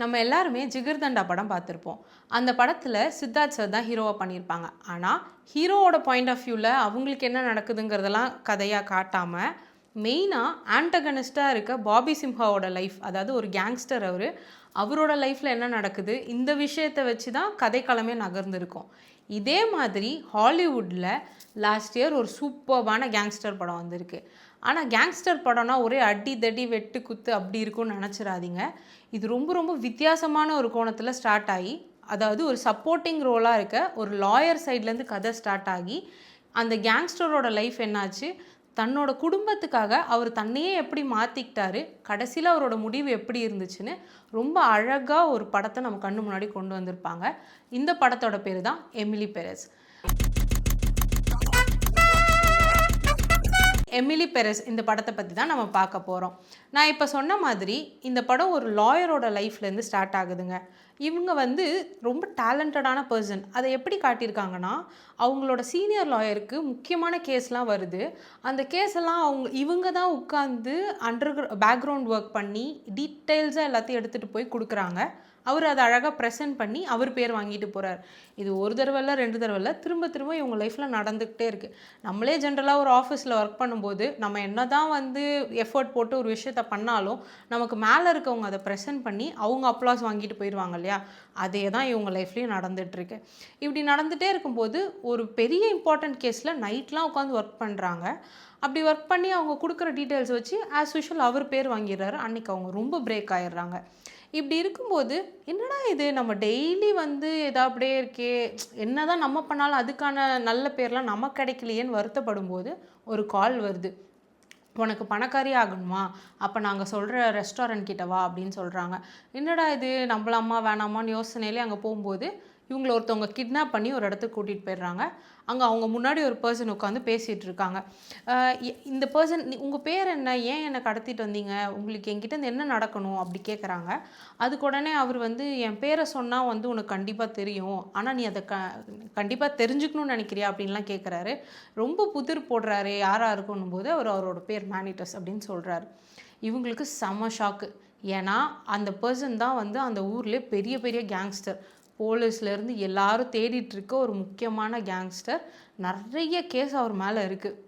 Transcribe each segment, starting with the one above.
நம்ம எல்லாருமே ஜிகர்தண்டா படம் பார்த்துருப்போம். அந்த படத்தில் சித்தார்த் சார் தான் ஹீரோவாக பண்ணியிருப்பாங்க. ஆனால் ஹீரோவோட பாயிண்ட் ஆஃப் வியூவில் அவங்களுக்கு என்ன நடக்குதுங்கிறதெல்லாம் கதையாக காட்டாமல் மெயினாக ஆண்டகனிஸ்டாக இருக்க பாபி சிம்ஹாவோட லைஃப் அதாவது ஒரு கேங்ஸ்டர் அவர் அவரோட லைஃப்பில் என்ன நடக்குது இந்த விஷயத்தை வச்சு தான் கதைக்களமே நகர்ந்துருக்கும். இதே மாதிரி ஹாலிவுட்டில் லாஸ்ட் இயர் ஒரு சூப்பர்வான கேங்ஸ்டர் படம் வந்திருக்கு. ஆனால் கேங்ஸ்டர் படம்னா ஒரே அடி தடி வெட்டு குத்து அப்படி இருக்கும்னு நினச்சிடாதீங்க. இது ரொம்ப ரொம்ப வித்தியாசமான ஒரு கோணத்தில் ஸ்டார்ட் ஆகி அதாவது ஒரு சப்போர்ட்டிங் ரோலாக இருக்க ஒரு லாயர் சைட்லேருந்து கதை ஸ்டார்ட் ஆகி அந்த கேங்ஸ்டரோட லைஃப் என்னாச்சு? தன்னோட குடும்பத்துக்காக அவர் தன்னையே எப்படி மாற்றிக்கிட்டாரு கடைசியில் அவரோட முடிவு எப்படி இருந்துச்சுன்னு ரொம்ப அழகாக ஒரு படத்தை நம்ம கண்ணு முன்னாடி கொண்டு வந்திருப்பாங்க. இந்த படத்தோட பேர் தான் எமிலி பெரஸ். எமிலி பெரஸ் இந்த படத்தை பற்றி தான் நம்ம பார்க்க போகிறோம் நான் இப்போ சொன்ன மாதிரி இந்த படம் ஒரு லாயரோட லைஃப்லேருந்து ஸ்டார்ட் ஆகுதுங்க. இவங்க வந்து ரொம்ப டேலண்டடான பர்சன் அதை எப்படி காட்டியிருக்காங்கன்னா அவங்களோட சீனியர் லாயருக்கு முக்கியமான கேஸ்லாம் வருது. அந்த கேஸ் எல்லாம் அவங்க இவங்க தான் உட்காந்து அண்டர் பேக்ரவுண்ட் ஒர்க் பண்ணி டீட்டெயில்ஸாக எல்லாத்தையும் எடுத்துகிட்டு போய் கொடுக்குறாங்க. அவர் அதை அழகாக ப்ரெசென்ட் பண்ணி அவர் பேர் வாங்கிட்டு போகிறார் இது ஒரு தடவை இல்லை ரெண்டு தடவை இல்லை திரும்ப திரும்ப இவங்க லைஃப்பில் நடந்துக்கிட்டே இருக்குது நம்மளே ஜென்ரலாக ஒரு ஆஃபீஸில் ஒர்க் பண்ணும்போது நம்ம என்ன தான் வந்து எஃபர்ட் போட்டு ஒரு விஷயத்த பண்ணாலும் நமக்கு மேலே இருக்கவங்க அதை ப்ரெசென்ட் பண்ணி அவங்க அப்ளாஸ் வாங்கிட்டு போயிடுவாங்க இல்லையா? அதே தான் இவங்க லைஃப்லேயும் நடந்துகிட்ருக்கு இப்படி நடந்துகிட்டே இருக்கும்போது ஒரு பெரிய இம்பார்ட்டண்ட் கேஸில் நைட்லாம் உட்காந்து ஒர்க் பண்ணுறாங்க அப்படி ஒர்க் பண்ணி அவங்க கொடுக்குற டீட்டெயில்ஸ் வச்சு ஆஸ் யூஷுவல் அவர் பேர் வாங்கிடுறாரு. அன்றைக்கி அவங்க ரொம்ப பிரேக் ஆயிடுறாங்க. இப்படி இருக்கும்போது என்னடா இது? நம்ம டெய்லி வந்து எதா அப்படியே இருக்கே. என்ன தான் நம்ம பண்ணாலும் அதுக்கான நல்ல பேர்லாம் நமக்கு கிடைக்கலையேன்னு வருத்தப்படும் போது ஒரு கால் வருது. உனக்கு பணக்காரி ஆகணுமா? அப்போ நாங்கள் சொல்கிற ரெஸ்டாரண்ட் கிட்ட வா அப்படின்னு சொல்கிறாங்க என்னடா இது? நம்மளாமா வேணாமான்னு யோசனையிலே அங்கே போகும்போது இவங்கள ஒருத்தவங்க கிட்னாப் பண்ணி ஒரு இடத்துக்கு கூட்டிகிட்டு போயிடுறாங்க. அங்கே அவங்க முன்னாடி ஒரு பர்சன் உட்காந்து பேசிகிட்டு இருக்காங்க. இந்த பர்சன் உங்கள் பேர் என்ன? ஏன் என்னை கடத்திட்டு வந்தீங்க? உங்களுக்கு என்கிட்ட என்ன நடக்கணும்? அப்படி கேட்குறாங்க அதுக்கு உடனே அவர் வந்து என் பேரை சொன்னால் வந்து உனக்கு கண்டிப்பாக தெரியும். ஆனால் நீ அதை க கண்டிப்பாக தெரிஞ்சுக்கணும்னு நினைக்கிறியா? அப்படின்லாம் கேட்குறாரு ரொம்ப புதிர் போடுறாரு. யாராக இருக்கும்னும் போது அவர் அவரோட பேர் மேனிட்டஸ் அப்படின்னு சொல்கிறாரு இவங்களுக்கு செம ஷாக்கு ஏன்னா அந்த பர்சன் தான் வந்து அந்த ஊர்லேயே பெரிய பெரிய கேங்ஸ்டர் போலீஸ்லேருந்து எல்லாரும் தேடிட்டுருக்க ஒரு முக்கியமான கேங்ஸ்டர் நிறைய கேஸ் அவர் மேலே இருக்குது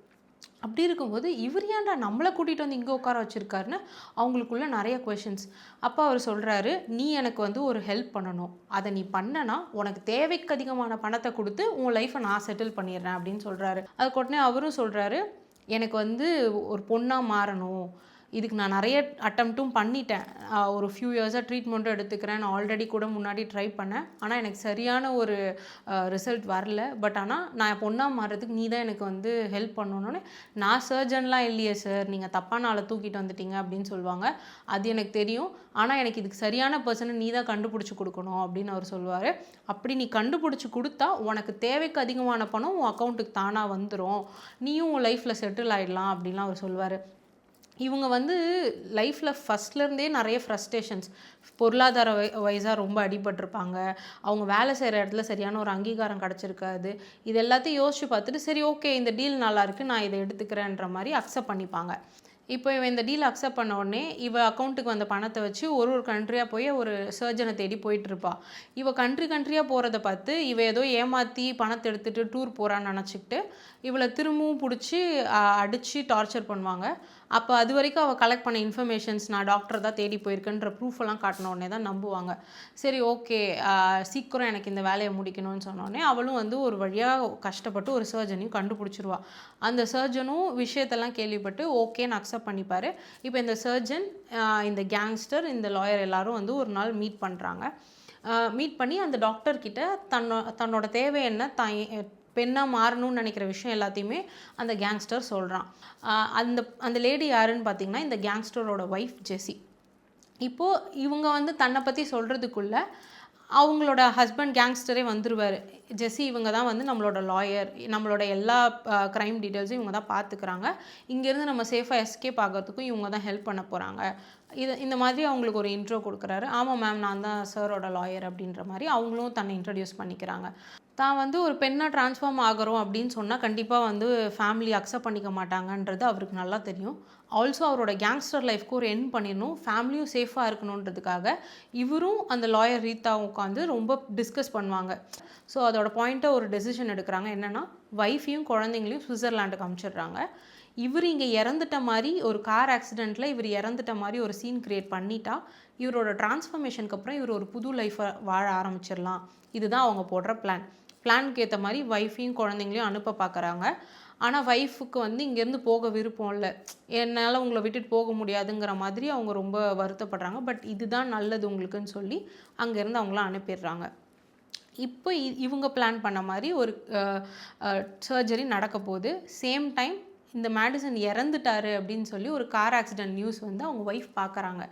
அப்படி இருக்கும்போது இவர் ஏன்டா நம்மளை கூட்டிகிட்டு வந்து இங்கே உட்கார வச்சுருக்காருன்னு அவங்களுக்குள்ள நிறைய கொஷின்ஸ் அப்போ அவர் சொல்கிறாரு நீ எனக்கு வந்து ஒரு ஹெல்ப் பண்ணணும். அதை நீ பண்ணனா உனக்கு தேவைக்கு அதிகமான பணத்தை கொடுத்து உன் லைஃப்பை நான் செட்டில் பண்ணிடுறேன் அப்படின்னு சொல்கிறாரு அதுக்கு உடனே அவரும் சொல்கிறாரு எனக்கு வந்து ஒரு பொண்ணாக மாறணும். இதுக்கு நான் நிறைய அட்டம்ப்ட்டும் பண்ணிட்டேன். ஒரு ஃபியூ இயர்ஸாக ட்ரீட்மெண்ட்டும் எடுத்துக்கிறேன் நான் ஆல்ரெடி கூட முன்னாடி ட்ரை பண்ணேன். ஆனால் எனக்கு சரியான ஒரு ரிசல்ட் வரல. பட் ஆனால் நான் பொண்ணாக மாறுறதுக்கு நீ தான் எனக்கு வந்து ஹெல்ப் பண்ணணும்னு. நான் சர்ஜன்லாம் இல்லையே சார் நீங்கள் தப்பான ஆளை தூக்கிட்டு வந்துட்டீங்க அப்படின்னு சொல்லுவாங்க. அது எனக்கு தெரியும். ஆனால் எனக்கு இதுக்கு சரியான பர்சனை நீ தான் கண்டுபிடிச்சி கொடுக்கணும் அப்படின்னு அவர் சொல்லுவார். அப்படி நீ கண்டுபிடிச்சி கொடுத்தா உனக்கு தேவைக்கு அதிகமான பணம் உன் அக்கௌண்ட்டுக்கு தானாக வந்துடும் நீயும் உன் லைஃப்பில் செட்டில் ஆகிடலாம் அப்படின்லாம் அவர் சொல்லுவார். இவங்க வந்து லைஃப்பில் ஃபஸ்ட்லேருந்தே நிறைய ஃப்ரஸ்ட்ரேஷன்ஸ் பொருளாதார வை வைஸாக ரொம்ப அடிபட்டிருப்பாங்க. அவங்க வேலை செய்கிற இடத்துல சரியான ஒரு அங்கீகாரம் கிடச்சிருக்காது. இது எல்லாத்தையும் யோசித்து பார்த்துட்டு சரி ஓகே இந்த டீல் நல்லாயிருக்கு நான் இதை எடுத்துக்கிறேன்ற மாதிரி அக்செப்ட் பண்ணிப்பாங்க. இப்போ இவன் இந்த டீல் அக்செப்ட் பண்ண உடனே இவ அக்கௌண்ட்டுக்கு வந்த பணத்தை வச்சு ஒரு ஒரு கண்ட்ரியாக போய் ஒரு சர்ஜனை தேடி போயிட்டு இருப்பா. இவ கண்ட்ரி கண்ட்ரியாக போகிறத பார்த்து இவ ஏதோ ஏமாற்றி பணத்தை எடுத்துகிட்டு டூர் போகிறான்னு நினச்சிக்கிட்டு இவளை திரும்பவும் பிடிச்சி அடித்து டார்ச்சர் பண்ணுவாங்க. அப்போ அது வரைக்கும் அவள் கலெக்ட் பண்ண இன்ஃபர்மேஷன்ஸ் நான் டாக்டர் தான் தேடி போயிருக்கேன்ற ப்ரூஃப் எல்லாம் காட்டின உடனே தான் நம்புவாங்க. சரி ஓகே சீக்கிரம் எனக்கு இந்த வேலையை முடிக்கணும்னு சொன்னோடனே அவளும் வந்து ஒரு வழியாக கஷ்டப்பட்டு ஒரு சர்ஜனையும் கண்டுபிடிச்சிருவா. அந்த சர்ஜனும் விஷயத்தெல்லாம் கேள்விப்பட்டு ஓகேன்னு அக்செப்ட் பண்ணிப்பார். இப்போ இந்த சர்ஜன் இந்த கேங்ஸ்டர் இந்த லாயர் எல்லாரும் வந்து ஒரு நாள் மீட் பண்ணுறாங்க மீட் பண்ணி அந்த டாக்டர்கிட்ட தன்னோ தன்னோட தேவை என்ன தான் பெண்ணாக மாறணும்னு நினைக்கிற விஷயம் எல்லாத்தையுமே அந்த கேங்ஸ்டர் சொல்கிறான் அந்த அந்த லேடி யாருன்னு பார்த்தீங்கன்னா இந்த கேங்ஸ்டரோட ஒய்ஃப் ஜெஸி இப்போது இவங்க வந்து தன்னை பற்றி சொல்கிறதுக்குள்ள அவங்களோட ஹஸ்பண்ட் கேங்ஸ்டரே வந்துருவார். ஜெஸ்ஸி இவங்க தான் வந்து நம்மளோட லாயர் நம்மளோட எல்லா க்ரைம் டீட்டெயில்ஸும் இவங்க தான் பார்த்துக்கிறாங்க இங்கேருந்து நம்ம சேஃபாக எஸ்கேப் ஆகிறதுக்கும் இவங்க தான் ஹெல்ப் பண்ண போகிறாங்க இது இந்த மாதிரி அவங்களுக்கு ஒரு இன்ட்ரோ கொடுக்குறாரு. ஆமாம் மேம் நான் தான் சாரோட லாயர் அப்படின்ற மாதிரி அவங்களும் தன்னை இன்ட்ரடியூஸ் பண்ணிக்கிறாங்க. தான் வந்து ஒரு பெண்ணாக ட்ரான்ஸ்ஃபார்ம் ஆகிறோம் அப்படின்னு சொன்னால் கண்டிப்பாக வந்து ஃபேமிலி அக்செப்ட் பண்ணிக்க மாட்டாங்கன்றது அவருக்கு நல்லா தெரியும். ஆல்சோ அவரோட கேங்ஸ்டர் லைஃப்க்கு ஒரு என் பண்ணிடணும். ஃபேமிலியும் சேஃபாக இருக்கணுன்றதுக்காக இவரும் அந்த லாயர் ரீத்தா உட்காந்து ரொம்ப டிஸ்கஸ் பண்ணுவாங்க. ஸோ அதோட பாயிண்ட்டை ஒரு டெசிஷன் எடுக்கிறாங்க. என்னென்னா ஒய்ஃபையும் குழந்தைங்களையும் சுவிட்சர்லாண்டுக்கு அமுச்சிடுறாங்க. இவர் இங்கே இறந்துட்ட மாதிரி ஒரு கார் ஆக்சிடெண்ட்டில் இவர் இறந்துட்ட மாதிரி ஒரு சீன் க்ரியேட் பண்ணிட்டா இவரோட டிரான்ஸ்ஃபர்மேஷனுக்கு அப்புறம் இவர் ஒரு புது லைஃப்பை வாழ ஆரம்பிச்சிடலாம். இதுதான் அவங்க போடுற பிளான் பிளானுக்கு ஏற்ற மாதிரி ஒய்ஃபையும் குழந்தைங்களையும் அனுப்ப பார்க்குறாங்க ஆனால் ஒய்ஃபுக்கு வந்து இங்கேருந்து போக விருப்பம் இல்லை. என்னால் உங்களை விட்டுட்டு போக முடியாதுங்கிற மாதிரி அவங்க ரொம்ப வருத்தப்படுறாங்க. பட் இதுதான் நல்லது உங்களுக்குன்னு சொல்லி அங்கேருந்து அவங்களாம் அனுப்பிடுறாங்க. இப்போ இ- இவங்க பிளான் பண்ண மாதிரி ஒரு சர்ஜரி நடக்க போகுது. சேம் டைம் இந்த மேடிசன் இறந்துட்டாரு அப்படின்னு சொல்லி ஒரு கார் ஆக்சிடென்ட் நியூஸ் வந்து அவங்க ஒய்ஃப் பார்க்குறாங்க.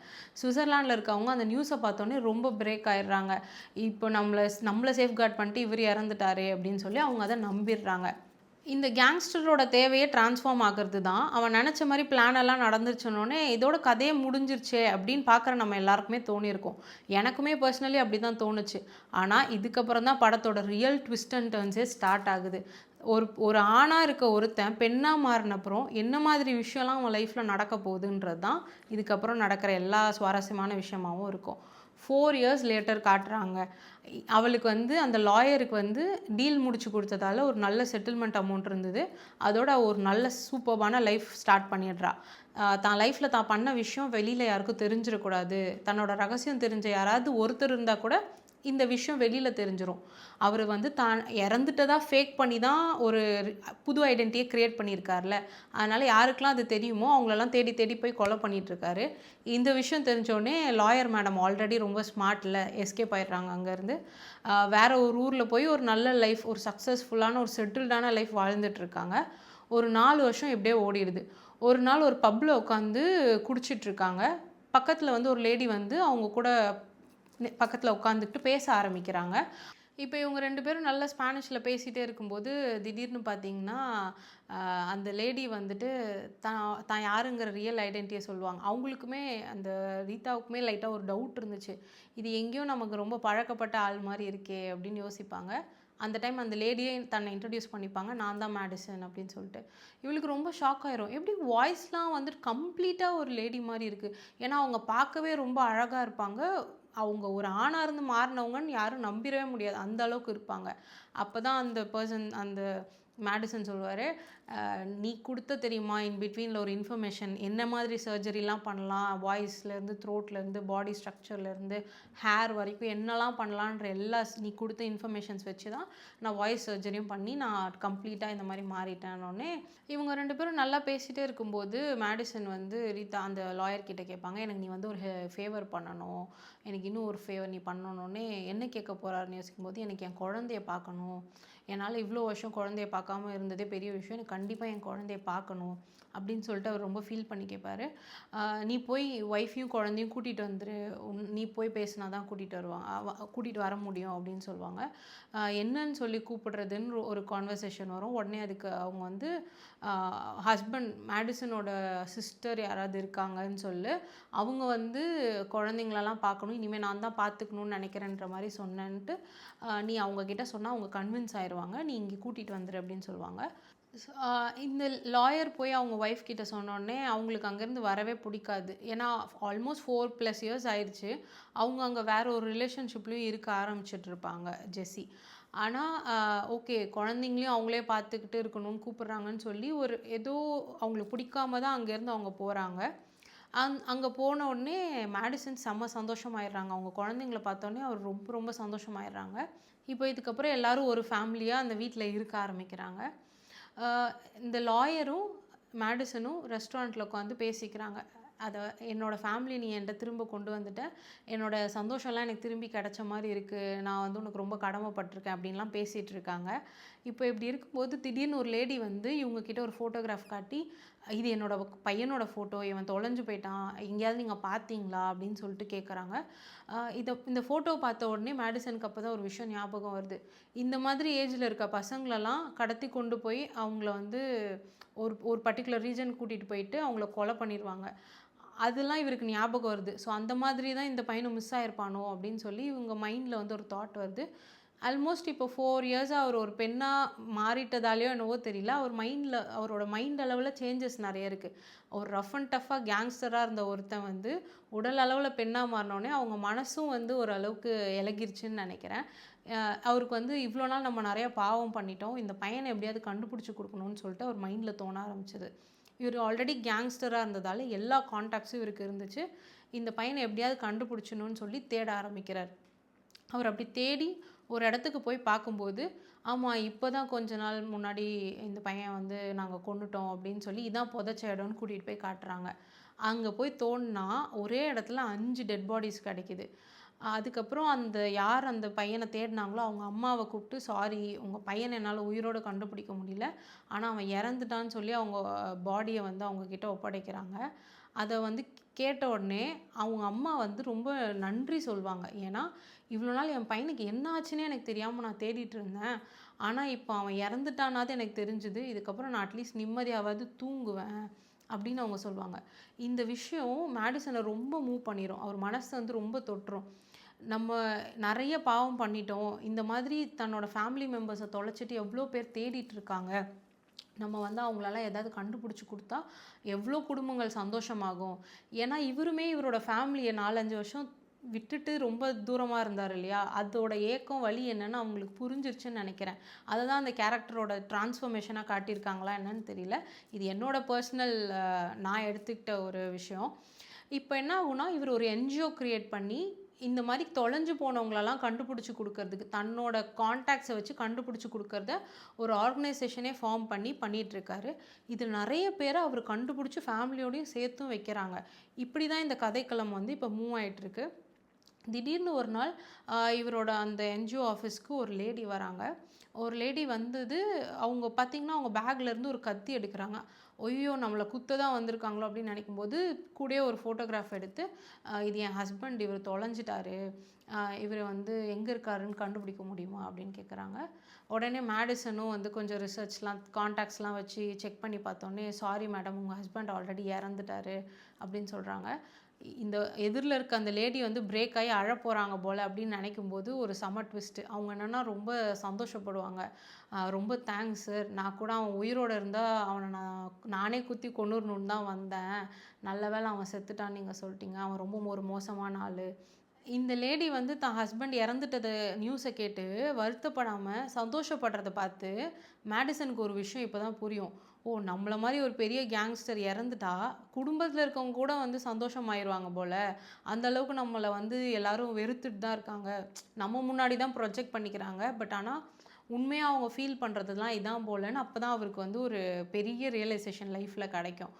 சுவிட்சர்லாண்டில் இருக்கவங்க அந்த நியூஸை பார்த்தோன்னே ரொம்ப பிரேக் ஆயிடுறாங்க. இப்போ நம்மளை நம்மளை சேஃப்கார்ட் பண்ணிட்டு இவர் இறந்துட்டாரு அப்படின்னு சொல்லி அவங்க அதை நம்பிடுறாங்க. இந்த கேங்ஸ்டரோட தேவையே டிரான்ஸ்ஃபார்ம் ஆகிறது தான். அவன் நினச்ச மாதிரி பிளானெல்லாம் நடந்துருச்சுனோடனே இதோட கதையே முடிஞ்சிருச்சே அப்படின்னு பார்க்குற நம்ம எல்லாருக்குமே தோணியிருக்கோம். எனக்குமே பர்சனலி அப்படி தான் தோணுச்சு. ஆனால் இதுக்கப்புறம் தான் படத்தோட ரியல் ட்விஸ்ட் அண்ட் டர்ன்ஸே ஸ்டார்ட் ஆகுது. ஒரு ஒரு ஆணாக இருக்க ஒருத்தன் பெண்ணாக மாறினப்புறம் என்ன மாதிரி விஷயம்லாம் அவன் லைஃப்பில் நடக்க போகுதுன்றது தான் இதுக்கப்புறம் நடக்கிற எல்லா சுவாரஸ்யமான விஷயமாகவும் இருக்கும். ஃபோர் இயர்ஸ் லேட்டர் காட்டுறாங்க. அவளுக்கு வந்து அந்த லாயருக்கு வந்து டீல் முடிச்சு கொடுத்ததால ஒரு நல்ல செட்டில்மெண்ட் அமௌண்ட் இருந்தது. அதோட ஒரு நல்ல சூப்பர்பான லைஃப் ஸ்டார்ட் பண்ணிடுறா. தான் லைஃப்பில் தான் பண்ண விஷயம் வெளியில் யாருக்கும் தெரிஞ்சிடக்கூடாது. தன்னோட ரகசியம் தெரிஞ்ச யாராவது ஒருத்தர் இருந்தால் கூட இந்த விஷயம் வெளியில் தெரிஞ்சிடும் அவர் வந்து தான் இறந்துட்டதாக ஃபேக் பண்ணி தான் ஒரு புது ஐடென்டிட்டியை க்ரியேட் பண்ணியிருக்காருல. அதனால் யாருக்கெல்லாம் அது தெரியுமோ அவங்களெல்லாம் தேடி தேடி போய் கொலை பண்ணிகிட்ருக்காரு இந்த விஷயம் தெரிஞ்சோடனே லாயர் மேடம் ஆல்ரெடி ரொம்ப ஸ்மார்ட்டில் எஸ்கேப் ஆயிடுறாங்க அங்கேருந்து. வேற ஒரு ஊரில் போய் ஒரு நல்ல லைஃப் ஒரு சக்ஸஸ்ஃபுல்லான ஒரு செட்டில்டான லைஃப் வாழ்ந்துட்டுருக்காங்க. ஒரு நாலு வருஷம் இப்படியே ஓடிடுது. ஒரு நாள் ஒரு பப்பில் உட்காந்து குடிச்சிட்ருக்காங்க பக்கத்தில் வந்து ஒரு லேடி வந்து அவங்க கூட பக்கத்தில் உட்காந்துக்கிட்டு பேச ஆரம்பிக்கிறாங்க. இப்போ இவங்க ரெண்டு பேரும் நல்ல ஸ்பானிஷில் பேசிகிட்டே இருக்கும்போது திடீர்னு பார்த்தீங்கன்னா அந்த லேடி வந்துட்டு தான் தான் யாருங்கிற ரியல் ஐடென்டிட்டியை சொல்லுவாங்க. அவங்களுக்குமே அந்த ரீதாவுக்குமே லைட்டாக ஒரு டவுட் இருந்துச்சு. இது எங்கேயோ நமக்கு ரொம்ப பழக்கப்பட்ட ஆள் மாதிரி இருக்கே அப்படின்னு யோசிப்பாங்க. அந்த டைம் அந்த லேடியே தன்னை இன்ட்ரடியூஸ் பண்ணிப்பாங்க. நான் தான் மேடிசன் அப்படின்னு சொல்லிட்டு. இவளுக்கு ரொம்ப ஷாக் ஆயிரும். எப்படி வாய்ஸ்லாம் வந்துட்டு கம்ப்ளீட்டாக ஒரு லேடி மாதிரி இருக்குது ஏன்னா அவங்க பார்க்கவே ரொம்ப அழகாக இருப்பாங்க. அவங்க ஒரு ஆணாக இருந்து மாறினவங்கன்னு யாரும் நம்பிடவே முடியாது. அந்த அளவுக்கு இருப்பாங்க. அப்போ தான் அந்த பர்சன் அந்த மேடிசன் சொல்லுவார் நீ கொடுத்த தெரியுமா? இன் பிட்வீனில் ஒரு இன்ஃபர்மேஷன் என்ன மாதிரி சர்ஜரிலாம் பண்ணலாம்? வாய்ஸ்லேருந்து த்ரோட்லேருந்து பாடி ஸ்ட்ரக்சர்லேருந்து ஹேர் வரைக்கும் என்னெல்லாம் பண்ணலான்ற எல்லா நீ கொடுத்த இன்ஃபர்மேஷன்ஸ் வச்சு தான் நான் வாய்ஸ் சர்ஜரியும் பண்ணி நான் கம்ப்ளீட்டாக இந்த மாதிரி மாறிட்டேன்னொடனே இவங்க ரெண்டு பேரும் நல்லா பேசிகிட்டே இருக்கும்போது மேடிசன் வந்து ரீதா அந்த லாயர்கிட்ட கேட்பாங்க எனக்கு நீ வந்து ஒரு ஃபேவர் பண்ணணும். எனக்கு இன்னும் ஒரு ஃபேவர் நீ பண்ணணுன்னே என்ன கேட்க போகிறாருன்னு யோசிக்கும்போது எனக்கு என் குழந்தைய பார்க்கணும். என்னால் இவ்வளோ வருஷம் குழந்தைய பார்க்காம இருந்ததே பெரிய விஷயம். எனக்கு கண்டிப்பாக என் குழந்தைய பார்க்கணும். அப்படின்னு சொல்லிட்டு அவர் ரொம்ப ஃபீல் பண்ணி கேட்பார் நீ போய் ஒய்ஃபையும் குழந்தையும் கூட்டிகிட்டு வந்துரு. உன்- நீ போய் பேசினா தான் கூட்டிகிட்டு வருவாங்க கூட்டிகிட்டு வர முடியும் அப்படின்னு சொல்லுவாங்க. என்னன்னு சொல்லி கூப்பிடுறதுன்னு ஒரு கான்வர்சேஷன் வரும். உடனே அதுக்கு அவங்க வந்து ஹஸ்பண்ட் மேடிசனோட சிஸ்டர் யாராவது இருக்காங்கன்னு சொல்லு. அவங்க வந்து குழந்தைங்களெல்லாம் பார்க்கணும். இனிமேல் நான் தான் பார்த்துக்கணும்னு நினைக்கிறேன்ற மாதிரி சொன்னேன்ட்டு நீ அவங்கக்கிட்ட சொன்னால் அவங்க கன்வின்ஸ் ஆயிடுவாங்க நீ இங்கே கூட்டிகிட்டு வந்துரு அப்படின்னு சொல்லுவாங்க. Uh, இந்த லாயர் போய் அவங்க ஒய்ஃப் கிட்ட சொன்னோடனே அவங்களுக்கு அங்கேருந்து வரவே பிடிக்காது. ஏன்னா ஆல்மோஸ்ட் ஃபோர் ப்ளஸ் இயர்ஸ் ஆயிடுச்சு. அவங்க அங்கே வேற ஒரு ரிலேஷன்ஷிப்லேயும் இருக்க ஆரம்பிச்சிட்டு இருப்பாங்க ஜெஸ்ஸி. ஆனால் ஓகே குழந்தைங்களையும் அவங்களே பார்த்துக்கிட்டு இருக்கணும்னு கூப்பிட்றாங்கன்னு சொல்லி ஒரு ஏதோ அவங்களுக்கு பிடிக்காம தான் அங்கேருந்து அவங்க போகிறாங்க அங் அங்கே போன உடனே மேடிசன் செம்ம சந்தோஷமாயிடுறாங்க. அவங்க குழந்தைங்கள பார்த்தோன்னே அவர் ரொம்ப ரொம்ப சந்தோஷமாயிடுறாங்க. இப்போ இதுக்கப்புறம் எல்லாரும் ஒரு ஃபேமிலியாக அந்த வீட்டில் இருக்க ஆரம்பிக்கிறாங்க. இந்த லாயரும் மேடிசனும் ரெஸ்டாரண்ட்டில் உட்காந்து பேசிக்கிறாங்க. அதை என்னோட ஃபேமிலி நீ என்கிட்ட திரும்ப கொண்டு வந்துட்ட. என்னோட சந்தோஷம்லாம் எனக்கு திரும்பி கிடைச்ச மாதிரி இருக்குது நான் வந்து உனக்கு ரொம்ப கடமைப்பட்டிருக்கேன் அப்படின்லாம் பேசிகிட்டு இருக்காங்க. இப்போ இப்படி இருக்கும்போது திடீர்னு ஒரு லேடி வந்து இவங்கக்கிட்ட ஒரு ஃபோட்டோகிராஃப் காட்டி இது என்னோட பையனோட ஃபோட்டோ இவன் தொலைஞ்சு போயிட்டான் எங்கேயாவது நீங்கள் பார்த்தீங்களா அப்படின்னு சொல்லிட்டு கேட்குறாங்க இதை இந்த ஃபோட்டோ பார்த்த உடனே மேடிசனுக்கு அப்போ தான் ஒரு விஷயம் ஞாபகம் வருது. இந்த மாதிரி ஏஜில் இருக்க பசங்களெல்லாம் கடத்தி கொண்டு போய் அவங்கள வந்து ஒரு ஒரு பர்டிகுலர் ரீஜன் கூட்டிகிட்டு போயிட்டு அவங்கள கொலை பண்ணிடுவாங்க அதெல்லாம் இவருக்கு ஞாபகம் வருது. ஸோ அந்த மாதிரி தான் இந்த பையனும் மிஸ் ஆயிருப்பானோ அப்படின்னு சொல்லி இவங்க மைண்டில் வந்து ஒரு தாட் வருது. ஆல்மோஸ்ட் இப்போ ஃபோர் இயர்ஸாக அவர் ஒரு பெண்ணாக மாறிட்டதாலேயோ என்னவோ தெரியல. அவர் மைண்டில் அவரோட மைண்ட் அளவில் சேஞ்சஸ் நிறைய இருக்குது ஒரு ரஃப் அண்ட் டஃப்பாக கேங்ஸ்டராக இருந்த ஒருத்தன் வந்து உடல் அளவில் பெண்ணாக மாறினோடனே அவங்க மனசும் வந்து ஓரளவுக்கு இலகிருச்சுன்னு நினைக்கிறேன். அவருக்கு வந்து இவ்வளோ நாள் நம்ம நிறையா பாவம் பண்ணிட்டோம். இந்த பையனை எப்படியாவது கண்டுபிடிச்சி கொடுக்கணும்னு சொல்லிட்டு அவர் மைண்டில் தோண ஆரம்பிச்சது. இவர் ஆல்ரெடி கேங்ஸ்டராக இருந்ததால் எல்லா காண்டாக்ட்ஸும் இவருக்கு இருந்துச்சு. இந்த பையனை எப்படியாவது கண்டுபிடிச்சணும்னு சொல்லி தேட ஆரம்பிக்கிறார். அவர் அப்படி தேடி ஒரு இடத்துக்கு போய் பார்க்கும்போது ஆமாம் இப்போ தான் கொஞ்ச நாள் முன்னாடி இந்த பையன் வந்து நாங்கள் கொண்டுட்டோம் அப்படின்னு சொல்லி இதான் புதைச்ச இடம்னு கூட்டிகிட்டு போய் காட்டுறாங்க. அங்கே போய் தோணுனா ஒரே இடத்துல அஞ்சு டெட் பாடிஸ் கிடைக்கிது. அதுக்கப்புறம் அந்த யார் அந்த பையனை தேடினாங்களோ அவங்க அம்மாவை கூப்பிட்டு சாரி உங்கள் பையனை என்னால் உயிரோடு கண்டுபிடிக்க முடியல. ஆனால் அவன் இறந்துட்டான்னு சொல்லி அவங்க பாடியை வந்து அவங்கக்கிட்ட ஒப்படைக்கிறாங்க. அதை வந்து கேட்ட உடனே அவங்க அம்மா வந்து ரொம்ப நன்றி சொல்லுவாங்க ஏன்னா இவ்வளோ நாள் என் பையனுக்கு என்ன ஆச்சுன்னே எனக்கு தெரியாமல் நான் தேடிட்டு இருந்தேன். ஆனால் இப்போ அவன் இறந்துட்டானாது எனக்கு தெரிஞ்சுது. இதுக்கப்புறம் நான் அட்லீஸ்ட் நிம்மதியாவது தூங்குவேன் அப்படின்னு அவங்க சொல்லுவாங்க இந்த விஷயம் மேடிசனை ரொம்ப மூவ் பண்ணிடும் அவர் மனசு வந்து ரொம்ப தொட்டுரும் நம்ம நிறைய பாவம் பண்ணிட்டோம். இந்த மாதிரி தன்னோட ஃபேமிலி மெம்பர்ஸை தொலைச்சிட்டு எவ்வளோ பேர் தேடிட்டு இருக்காங்க. நம்ம வந்து அவங்களால ஏதாவது கண்டுபிடிச்சி கொடுத்தா எவ்வளோ குடும்பங்கள் சந்தோஷமாகும்? ஏன்னா இவருமே இவரோட ஃபேமிலியை நாலஞ்சு வருஷம் விட்டுட்டு ரொம்ப தூரமாக இருந்தார் இல்லையா? அதோட ஏக்கம் வழி என்னென்னு அவங்களுக்கு புரிஞ்சிருச்சுன்னு நினைக்கிறேன். அதை தான் அந்த கேரக்டரோட டிரான்ஸ்ஃபர்மேஷனாக காட்டியிருக்காங்களா என்னன்னு தெரியல. இது என்னோட பர்சனல் நான் எடுத்துக்கிட்ட ஒரு விஷயம். இப்போ என்ன ஆகுனா இவர் ஒரு என்ஜிஓ க்ரியேட் பண்ணி இந்த மாதிரி தொலைஞ்சு போனவங்களெல்லாம் கண்டுபிடிச்சி கொடுக்கறதுக்கு தன்னோட கான்டாக்ட்ஸை வச்சு கண்டுபிடிச்சி கொடுக்கறத ஒரு ஆர்கனைசேஷனே ஃபார்ம் பண்ணி பண்ணிகிட்ருக்காரு இது நிறைய பேரை அவர் கண்டுபிடிச்சி ஃபேமிலியோடையும் சேர்த்தும் வைக்கிறாங்க. இப்படி தான் இந்த கதைக்களம் வந்து இப்போ மூவ் ஆகிட்டுருக்கு திடீர்னு ஒரு நாள் இவரோட அந்த என்ஜிஓ ஆஃபீஸ்க்கு ஒரு லேடி வராங்க. ஒரு லேடி வந்தது அவங்க பார்த்திங்கன்னா அவங்க பேக்லேருந்து ஒரு கத்தி எடுக்கிறாங்க. ஐயோ நம்மளை குத்த தான் வந்திருக்காங்களோ அப்படின்னு நினைக்கும்போது கூடயே ஒரு ஃபோட்டோகிராஃப் எடுத்து இது என் ஹஸ்பண்ட் இவர் தொலைஞ்சிட்டாரு. இவர் வந்து எங்கே இருக்காருன்னு கண்டுபிடிக்க முடியுமா? அப்படின்னு கேட்குறாங்க உடனே மேடிசனும் வந்து கொஞ்சம் ரிசர்ச்லாம் காண்டாக்ட்ஸ்லாம் வச்சு செக் பண்ணி பார்த்தோன்னே சாரி மேடம் உங்கள் ஹஸ்பண்ட் ஆல்ரெடி இறந்துட்டாரு. அப்படின்னு சொல்கிறாங்க இந்த எதிரில் இருக்க அந்த லேடி வந்து பிரேக் ஆகி அழ போகிறாங்க போல் அப்படின்னு நினைக்கும்போது ஒரு செம ட்விஸ்ட்டு அவங்க என்னென்னா ரொம்ப சந்தோஷப்படுவாங்க. ரொம்ப தேங்க்ஸ் சார் நான் கூட அவன் உயிரோடு இருந்தால் அவனை நான் நானே குத்தி கொண்டுறணுன்னு தான் வந்தேன். நல்ல வேளை அவன் செத்துட்டான்னு நீங்கள் சொல்லிட்டீங்க. அவன் ரொம்ப ஒரு மோசமான ஆள். இந்த லேடி வந்து தான் ஹஸ்பண்ட் இறந்துட்டது நியூஸை கேட்டு வருத்தப்படாமல் சந்தோஷப்படுறத பார்த்து மேடிசனுக்கு ஒரு விஷயம் இப்போ தான் புரியும். ஓ நம்மளை மாதிரி ஒரு பெரிய கேங்ஸ்டர் இறந்துட்டா குடும்பத்தில் இருக்கவங்க கூட வந்து சந்தோஷமாயிருவாங்க போல். அந்த அளவுக்கு நம்மளை வந்து எல்லோரும் வெறுத்துட்டு தான் இருக்காங்க. நம்ம முன்னாடி தான் ப்ரொஜெக்ட் பண்ணிக்கிறாங்க. பட் ஆனால் உண்மையாக அவங்க ஃபீல் பண்ணுறதுலாம் இதான் போலன்னு அப்போ தான் அவருக்கு வந்து ஒரு பெரிய ரியலைசேஷன் லைஃப்பில் கிடைக்கும்.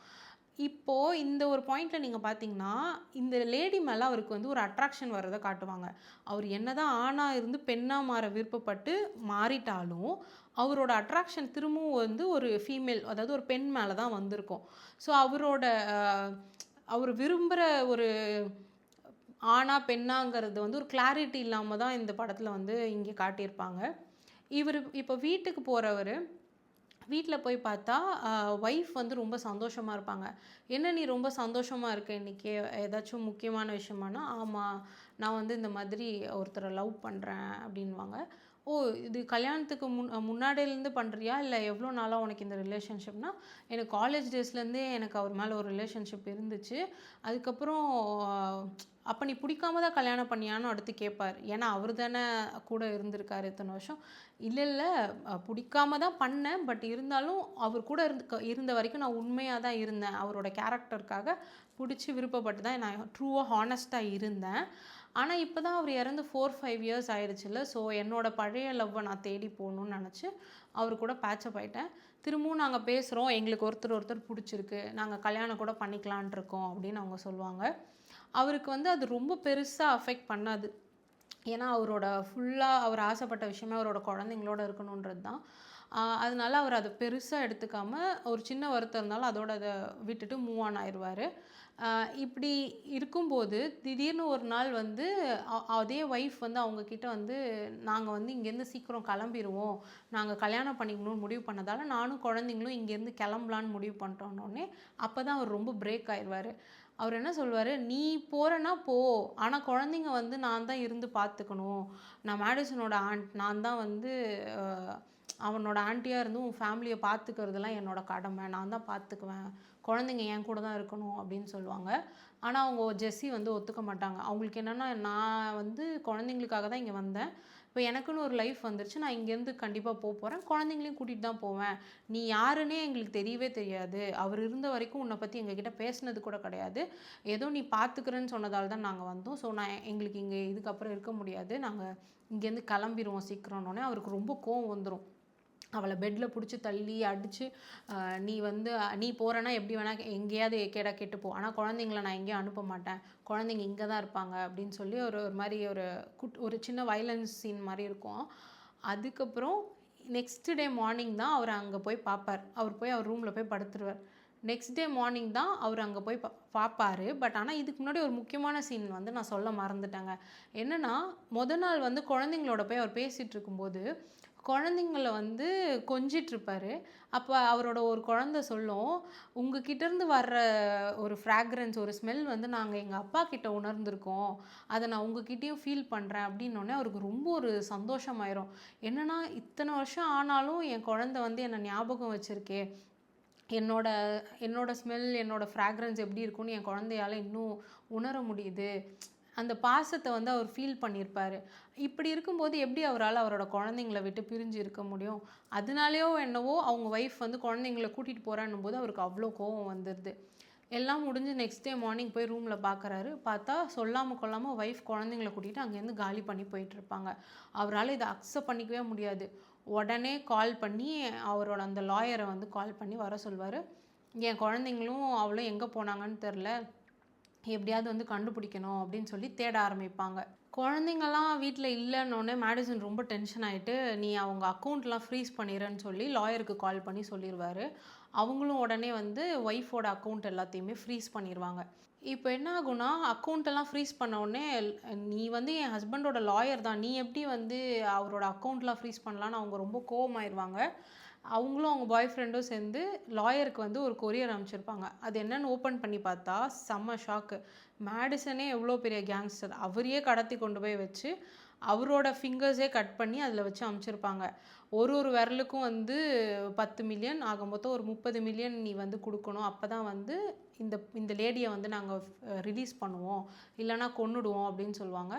இப்போது இந்த ஒரு பாயிண்ட்டில் நீங்கள் பார்த்தீங்கன்னா இந்த லேடி மேலே அவருக்கு வந்து ஒரு அட்ராக்ஷன் வர்றதை காட்டுவாங்க. அவர் என்ன தான் ஆணாக இருந்து பெண்ணாக மாற விருப்பப்பட்டு மாறிட்டாலும் அவரோட அட்ராக்ஷன் திரும்பவும் வந்து ஒரு ஃபீமேல் அதாவது ஒரு பெண் மேலே தான் வந்திருக்கும். ஸோ அவரோட அவர் விரும்புகிற ஒரு ஆணா பெண்ணாங்கிறது வந்து ஒரு கிளாரிட்டி இல்லாமல் தான் இந்த படத்தில் வந்து இங்கே காட்டியிருப்பாங்க. இவர் இப்போ வீட்டுக்கு போகிறவர் வீட்டில் போய் பார்த்தா ஒய்ஃப் வந்து ரொம்ப சந்தோஷமாக இருப்பாங்க. என்ன நீ ரொம்ப சந்தோஷமாக இருக்க இன்றைக்கி ஏதாச்சும் முக்கியமான விஷயமானா ஆமாம் நான் வந்து இந்த மாதிரி ஒருத்தரை லவ் பண்ணுறேன் அப்படின்வாங்க ஓ இது கல்யாணத்துக்கு முன் முன்னாடியிலேருந்து பண்ணுறியா இல்லை எவ்வளோ நாளாக உனக்கு இந்த ரிலேஷன்ஷிப்னா எனக்கு காலேஜ் டேஸ்லேருந்தே எனக்கு அவர் மேலே ஒரு ரிலேஷன்ஷிப் இருந்துச்சு. அதுக்கப்புறம் அப்போ நீ பிடிக்காம தான் கல்யாணம் பண்ணியான்னு அடுத்து கேட்பார் ஏன்னா அவர் தானே கூட இருந்திருக்கார் இத்தனை வருஷம். இல்லை இல்லை பிடிக்காம தான் பண்ணேன். பட் இருந்தாலும் அவர் கூட இருந்து இருந்த வரைக்கும் நான் உண்மையாக தான் இருந்தேன். அவரோட கேரக்டருக்காக பிடிச்சி விருப்பப்பட்டு தான் நான் ட்ரூவாக ஹானஸ்ட்டாக இருந்தேன். ஆனால் இப்போ தான் அவர் இறந்து ஃபோர் ஃபைவ் இயர்ஸ் ஆயிடுச்சுல்ல. ஸோ என்னோட பழைய லவ்வை நான் தேடி போகணுன்னு நினச்சி அவர் கூட பேச்சப் ஆயிட்டேன். திரும்பவும் நாங்கள் பேசுகிறோம் எங்களுக்கு ஒருத்தர் ஒருத்தர் பிடிச்சிருக்கு. நாங்கள் கல்யாணம் கூட பண்ணிக்கலான் இருக்கோம் அப்படின்னு அவங்க சொல்லுவாங்க. அவருக்கு வந்து அது ரொம்ப பெருசாக அஃபெக்ட் பண்ணாது. ஏன்னா அவரோட ஃபுல்லாக அவர் ஆசைப்பட்ட விஷயமே அவரோட குழந்தைங்களோட இருக்கணுன்றது தான். அதனால் அதனால அவர் அதை பெருசாக எடுத்துக்காமல் ஒரு சின்ன வருத்தம் இருந்தாலும் அதோட அதை விட்டுட்டு மூவ் ஆன் ஆயிடுவார் இப்படி இருக்கும்போது திடீர்னு ஒரு நாள் வந்து அதே ஒய்ஃப் வந்து அவங்கக்கிட்ட வந்து நாங்கள் வந்து இங்கேருந்து சீக்கிரம் கிளம்பிடுவோம் நாங்கள் கல்யாணம் பண்ணிக்கணும்னு முடிவு பண்ணதால் நானும் குழந்தைங்களும் இங்கேருந்து கிளம்பலான்னு முடிவு பண்ணிட்டோன்னே அப்போ தான் அவர் ரொம்ப பிரேக் ஆயிடுவார் அவர் என்ன சொல்வார்? நீ போகிறேன்னா போ. ஆனால் குழந்தைங்க வந்து நான் தான் இருந்து பார்த்துக்கணும் நான் மேடிசனோட ஆண்ட் நான் தான் வந்து அவனோட ஆண்டியாக இருந்து உன் ஃபேமிலியை பார்த்துக்கிறதுலாம் என்னோட கடமை. நான் தான் பார்த்துக்குவேன் குழந்தைங்க என் கூட தான் இருக்கணும் அப்படின்னு சொல்லுவாங்க. ஆனால் அவங்க ஜெஸ்ஸி வந்து ஒத்துக்க மாட்டாங்க. அவங்களுக்கு என்னென்னா நான் வந்து குழந்தைங்களுக்காக தான் இங்கே வந்தேன். இப்போ எனக்குன்னு ஒரு லைஃப் வந்துருச்சு. நான் இங்கேருந்து கண்டிப்பாக போக போகிறேன் குழந்தைங்களையும் கூட்டிகிட்டு தான் போவேன். நீ யாருன்னே எங்களுக்கு தெரியவே தெரியாது. அவர் இருந்த வரைக்கும் உன்னை பற்றி எங்ககிட்ட பேசினது கூட கிடையாது. ஏதோ நீ பார்த்துக்கிறேன்னு சொன்னதால் தான் நாங்கள் வந்தோம். ஸோ நான் எங்களுக்கு இங்கே இதுக்கப்புறம் இருக்க முடியாது. நாங்கள் இங்கேருந்து கிளம்பிடுவோம் சீக்கிரம்னோடனே அவருக்கு ரொம்ப கோவம் வந்துடும் அவளை பெட்டில் பிடிச்சி தள்ளி அடித்து நீ வந்து நீ போகிறேன்னா எப்படி வேணால் எங்கேயாவது கேடா கெட்டு போ. ஆனால் குழந்தைங்கள நான் எங்கேயும் அனுப்ப மாட்டேன். குழந்தைங்க இங்கே தான் இருப்பாங்க அப்படின்னு சொல்லி ஒரு ஒரு மாதிரி ஒரு குட் ஒரு சின்ன வைலன்ஸ் சீன் மாதிரி இருக்கும். அதுக்கப்புறம் நெக்ஸ்ட் டே மார்னிங் தான் அவர் அங்கே போய் பார்ப்பார் அவர் போய் அவர் ரூமில் போய் படுத்துருவார். நெக்ஸ்ட் டே மார்னிங் தான் அவர் அங்கே போய் பா பார்ப்பாரு பட் ஆனால் இதுக்கு முன்னாடி ஒரு முக்கியமான சீன் வந்து நான் சொல்ல மறந்துட்டேங்க. என்னென்னா முத நாள் வந்து குழந்தைங்களோட போய் அவர் பேசிகிட்டு இருக்கும்போது குழந்தைங்கள வந்து கொஞ்சிட்ருப்பார் அப்போ அவரோட ஒரு குழந்தை சொல்லும் உங்ககிட்ட இருந்து வர்ற ஒரு ஃப்ராக்ரன்ஸ் ஒரு ஸ்மெல் வந்து நாங்கள் எங்கள் அப்பா கிட்ட உணர்ந்திருக்கோம். அதை நான் உங்ககிட்டயும் ஃபீல் பண்ணுறேன் அப்படின்னோடனே அவருக்கு ரொம்ப ஒரு சந்தோஷமாயிரும். என்னன்னா இத்தனை வருஷம் ஆனாலும் என் குழந்தை வந்து என்னை ஞாபகம் வச்சுருக்கே. என்னோட என்னோட ஸ்மெல் என்னோட ஃப்ராக்ரன்ஸ் எப்படி இருக்குன்னு என் குழந்தையால இன்னும் உணர முடியுது. அந்த பாசத்தை வந்து அவர் ஃபீல் பண்ணியிருப்பார். இப்படி இருக்கும்போது எப்படி அவரால் அவரோட குழந்தைங்கள விட்டு பிரிஞ்சு இருக்க முடியும்? அதனாலேயோ என்னவோ அவங்க ஒய்ஃப் வந்து குழந்தைங்கள கூட்டிகிட்டு போகிறான்னும் போது அவருக்கு அவ்வளோ கோவம் வந்துடுது எல்லாம் முடிஞ்சு நெக்ஸ்ட் டே மார்னிங் போய் ரூமில் பார்க்குறாரு பார்த்தா சொல்லாமல் கொள்ளாமல் ஒய்ஃப் குழந்தைங்கள கூட்டிகிட்டு அங்கேருந்து காலி பண்ணி போயிட்டுருப்பாங்க அவரால் இதை அக்செப்ட் பண்ணிக்கவே முடியாது. உடனே கால் பண்ணி அவரோட அந்த லாயரை வந்து கால் பண்ணி வர சொல்வார். என் குழந்தைங்களும் அவளும் எங்கே போனாங்கன்னு தெரில எப்படியாவது வந்து கண்டுபிடிக்கணும் அப்படின்னு சொல்லி தேட ஆரம்பிப்பாங்க. குழந்தைங்கள்லாம் வீட்டில் இல்லைன்னொடனே மேடிசன் ரொம்ப டென்ஷன் ஆகிட்டு நீ அவங்க அக்கௌண்ட்லாம் ஃப்ரீஸ் பண்ணிடுறேன்னு சொல்லி லாயருக்கு கால் பண்ணி சொல்லிடுவார் அவங்களும் உடனே வந்து ஒய்ஃபோட அக்கௌண்ட் எல்லாத்தையுமே ஃப்ரீஸ் பண்ணிடுவாங்க இப்போ என்ன ஆகும்னா அக்கௌண்ட்டெல்லாம் ஃப்ரீஸ் பண்ண உடனே நீ வந்து என் ஹஸ்பண்டோட லாயர் தான். நீ எப்படி வந்து அவரோட அக்கௌண்ட்லாம் ஃப்ரீஸ் பண்ணலான்னு அவங்க ரொம்ப கோவமாயிருவாங்க. அவங்களும் அவங்க பாய் ஃப்ரெண்டும் சேர்ந்து லாயருக்கு வந்து ஒரு கொரியர் அனுப்பிச்சிருப்பாங்க. அது என்னன்னு ஓப்பன் பண்ணி பார்த்தா செம்ம ஷாக்கு மேடிசனே எவ்வளோ பெரிய கேங்ஸ்டர் அவரையே கடத்தி கொண்டு போய் வச்சு அவரோட ஃபிங்கர்ஸே கட் பண்ணி அதில் வச்சு அமுச்சிருப்பாங்க ஒரு ஒரு விரலுக்கும் வந்து பத்து மில்லியன் ஆக மொத்தம் ஒரு முப்பது மில்லியன் நீ வந்து கொடுக்கணும். அப்போ தான் வந்து இந்த இந்த லேடியை வந்து நாங்கள் ரிலீஸ் பண்ணுவோம். இல்லைனா கொன்னுடுவோம் அப்படின்னு சொல்லுவாங்க.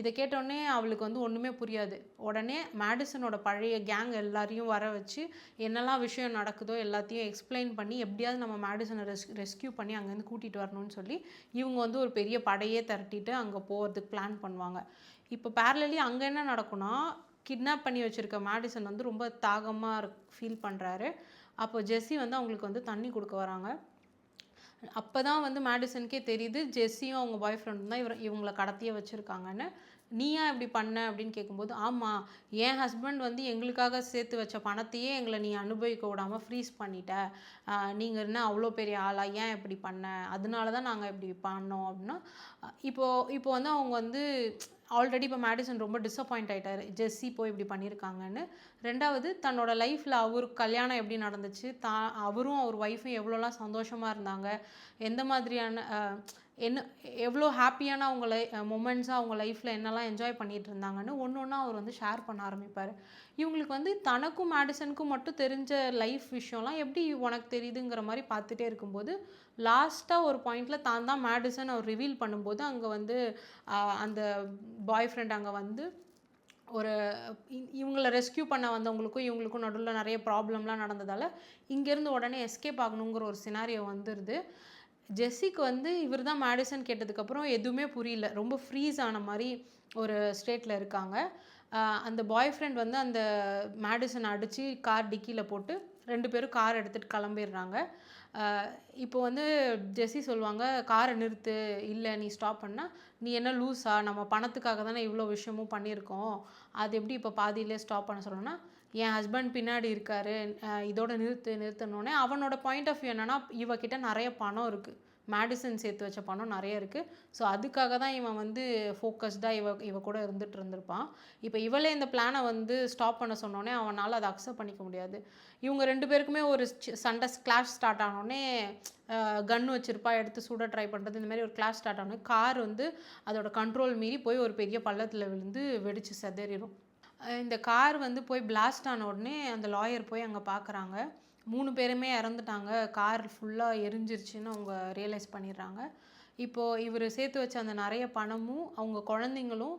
இதை கேட்டோடனே அவளுக்கு வந்து ஒன்றுமே புரியாது. உடனே மேடிசனோட பழைய கேங் எல்லாரையும் வர வச்சு என்னெல்லாம் விஷயம் நடக்குதோ எல்லாத்தையும் எக்ஸ்பிளைன் பண்ணி எப்படியாவது நம்ம மேடிசனை ரெஸ் ரெஸ்கியூ பண்ணி அங்கேருந்து கூட்டிகிட்டு வரணும்னு சொல்லி இவங்க வந்து ஒரு பெரிய படையே திரட்டிட்டு அங்கே போகிறதுக்கு பிளான் பண்ணுவாங்க. இப்போ பேரலி அங்கே என்ன நடக்கும்னா கிட்னாப் பண்ணி வச்சுருக்க மேடிசன் வந்து ரொம்ப தாகமாக ஃபீல் பண்ணுறாரு அப்போ ஜெஸ்ஸி வந்து அவங்களுக்கு வந்து தண்ணி கொடுக்க வராங்க. அப்போ தான் வந்து மேடிசனுக்கே தெரியுது ஜெஸ்ஸியும் அவங்க பாய் ஃப்ரெண்டும் தான் இவர் இவங்களை கடத்தியே வச்சுருக்காங்கன்னு. நீயா இப்படி பண்ண அப்படின்னு கேட்கும்போது ஆமாம் என் ஹஸ்பண்ட் வந்து எங்களுக்காக சேர்த்து வச்ச பணத்தையே எங்களை நீ அனுபவிக்க விடாமல் ஃப்ரீஸ் பண்ணிட்ட. நீங்கள் என்ன அவ்வளோ பெரிய ஆளா? ஏன் இப்படி பண்ண? அதனால தான் நாங்கள் இப்படி பண்ணோம் அப்படின்னா இப்போது இப்போ வந்து அவங்க வந்து ஆல்ரெடி இப்போ மேடிசன் ரொம்ப டிசப்பாயிண்ட் ஆகிட்டார் ஜெஸ்ஸி போய் இப்படி பண்ணியிருக்காங்கன்னு ரெண்டாவது தன்னோட லைஃப்பில் அவருக்கு கல்யாணம் எப்படி நடந்துச்சு? தா அவரும் அவர் ஒய்ஃபும் எவ்வளோலாம் சந்தோஷமாக இருந்தாங்க? எந்த மாதிரியான என்ன எவ்வளோ ஹாப்பியான அவங்க லை மொமெண்ட்ஸாக அவங்க லைஃப்பில் என்னெல்லாம் என்ஜாய் பண்ணிகிட்டு இருந்தாங்கன்னு ஒன்று ஒன்றா அவர் வந்து ஷேர் பண்ண ஆரம்பிப்பார். இவங்களுக்கு வந்து தனக்கும் மேடிசனுக்கும் மட்டும் தெரிஞ்ச லைஃப் விஷயம்லாம் எப்படி உனக்கு தெரியுதுங்கிற மாதிரி பார்த்துட்டே இருக்கும்போது லாஸ்ட்டாக ஒரு பாயிண்டில் தான் தான் மேடிசன் அவர் ரிவீல் பண்ணும்போது அங்கே வந்து அந்த பாய் ஃப்ரெண்ட் அங்கே வந்து ஒரு இ- இவங்கள ரெஸ்க்யூ பண்ண வந்தவங்களுக்கும் இவங்களுக்கும் நடுவில் நிறைய ப்ராப்ளம்லாம் நடந்ததால் இங்கேருந்து உடனே எஸ்கேப் ஆகணுங்கிற ஒரு சினாரியோ வந்துடுது ஜெஸ்ஸிக்கு வந்து இவர் தான் மேடிசன் கேட்டதுக்கப்புறம் எதுவுமே புரியல. ரொம்ப ஃப்ரீஸ் ஆன மாதிரி ஒரு ஸ்டேட்டில் இருக்காங்க. அந்த பாய் ஃப்ரெண்ட் வந்து அந்த மேடிசன் அடித்து கார் டிக்கியில் போட்டு ரெண்டு பேரும் கார் எடுத்துகிட்டு கிளம்பிடுறாங்க. இப்போ வந்து ஜெஸ்ஸி சொல்லுவாங்க காரை நிறுத்து இல்லை நீ ஸ்டாப் பண்ணால் நீ என்ன லூஸா நம்ம பணத்துக்காக தானே இவ்வளோ விஷயமும் பண்ணியிருக்கோம். அது எப்படி இப்போ பாதியிலே ஸ்டாப் பண்ண சொல்லணும்னா என் ஹஸ்பண்ட் பின்னாடி இருக்காரு. இதோட நிறுத்து நிறுத்தணுன்னே அவனோட பாயிண்ட் ஆஃப் வியூ என்னென்னா இவகிட்ட நிறைய பணம் இருக்குது மேடிசன் சேர்த்து வச்ச பணம் நிறைய இருக்குது ஸோ அதுக்காக தான் இவன் வந்து ஃபோக்கஸ்டாக இவ இவ கூட இருந்துகிட்டு இருந்திருப்பான். இப்போ இவளே இந்த பிளானை வந்து ஸ்டாப் பண்ண சொன்னோடனே அவனால் அதை அக்செப்ட் பண்ணிக்க முடியாது. இவங்க ரெண்டு பேருக்குமே ஒரு சண்டை கிளாஷ் ஸ்டார்ட் ஆனோடனே கன் வச்சுருப்பா எடுத்து சுட ட்ரை பண்ணுறது இந்த மாதிரி ஒரு கிளாஷ் ஸ்டார்ட் ஆனோடனே கார் வந்து அதோட கண்ட்ரோல் மீறி போய் ஒரு பெரிய பள்ளத்தில் விழுந்து வெடித்து செதறிடும் இந்த கார் வந்து போய் பிளாஸ்ட் ஆன உடனே அந்த லாயர் போய் அங்கே பார்க்குறாங்க மூணு பேருமே இறந்துட்டாங்க. கார் ஃபுல்லாக எரிஞ்சிருச்சுன்னு அவங்க ரியலைஸ் பண்ணிடுறாங்க. இப்போது இவர் சேர்த்து வச்ச அந்த நிறைய பணமும் அவங்க குழந்தைங்களும்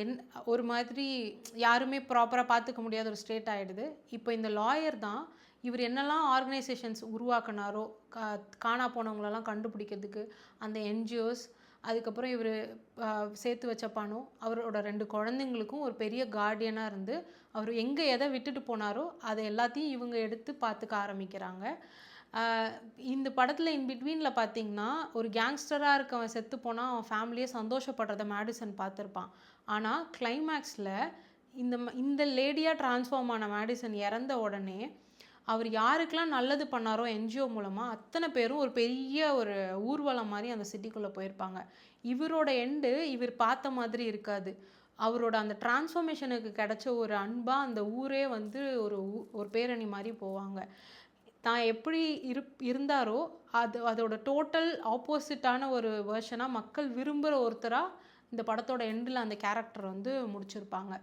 என் ஒரு மாதிரி யாருமே ப்ராப்பராக பார்த்துக்க முடியாத ஒரு ஸ்டேட் ஆகிடுது இப்போ இந்த லாயர் தான் இவர் என்னெல்லாம் ஆர்கனைசேஷன்ஸ் உருவாக்குனாரோ கா காணா போனவங்களெல்லாம் கண்டுபிடிக்கிறதுக்கு அந்த என்ஜிஓஸ் அதுக்கப்புறம் இவர் சேர்த்து வச்ச பணம் அவரோட ரெண்டு குழந்தைங்களுக்கும் ஒரு பெரிய கார்டியனாக இருந்து அவர் எங்கே எதை விட்டுட்டு போனாரோ அதை எல்லாத்தையும் இவங்க எடுத்து பார்த்துக்க ஆரம்பிக்கிறாங்க. இந்த படத்தில் இன் பிட்வீனில் பார்த்தீங்கன்னா ஒரு கேங்ஸ்டராக இருக்கவன் செத்து போனால் அவன் ஃபேமிலியே சந்தோஷப்படுறத மேடிசன் பார்த்துருப்பான் ஆனால் கிளைமேக்ஸில் இந்த ம- இந்த லேடியாக ட்ரான்ஸ்ஃபார்ம் ஆன மேடிசன் இறந்த உடனே அவர் யாருக்கெல்லாம் நல்லது பண்ணாரோ என்ஜிஓ மூலமாக அத்தனை பேரும் ஒரு பெரிய ஒரு ஊர்வலம் மாதிரி அந்த சிட்டிக்குள்ளே போயிருப்பாங்க. இவரோட எண்டு இவர் பார்த்த மாதிரி இருக்காது. அவரோட அந்த டிரான்ஸ்ஃபர்மேஷனுக்கு கிடைச்ச ஒரு அன்பாக அந்த ஊரே வந்து ஒரு ஊ- ஒரு பேரணி மாதிரி போவாங்க. தான் எப்படி இரு இருந்தாரோ அது அதோட டோட்டல் ஆப்போசிட்டான ஒரு வேர்ஷனாக மக்கள் விரும்புகிற ஒருத்தராக இந்த படத்தோட எண்டில் அந்த கேரக்டர் வந்து முடிச்சிருப்பாங்க.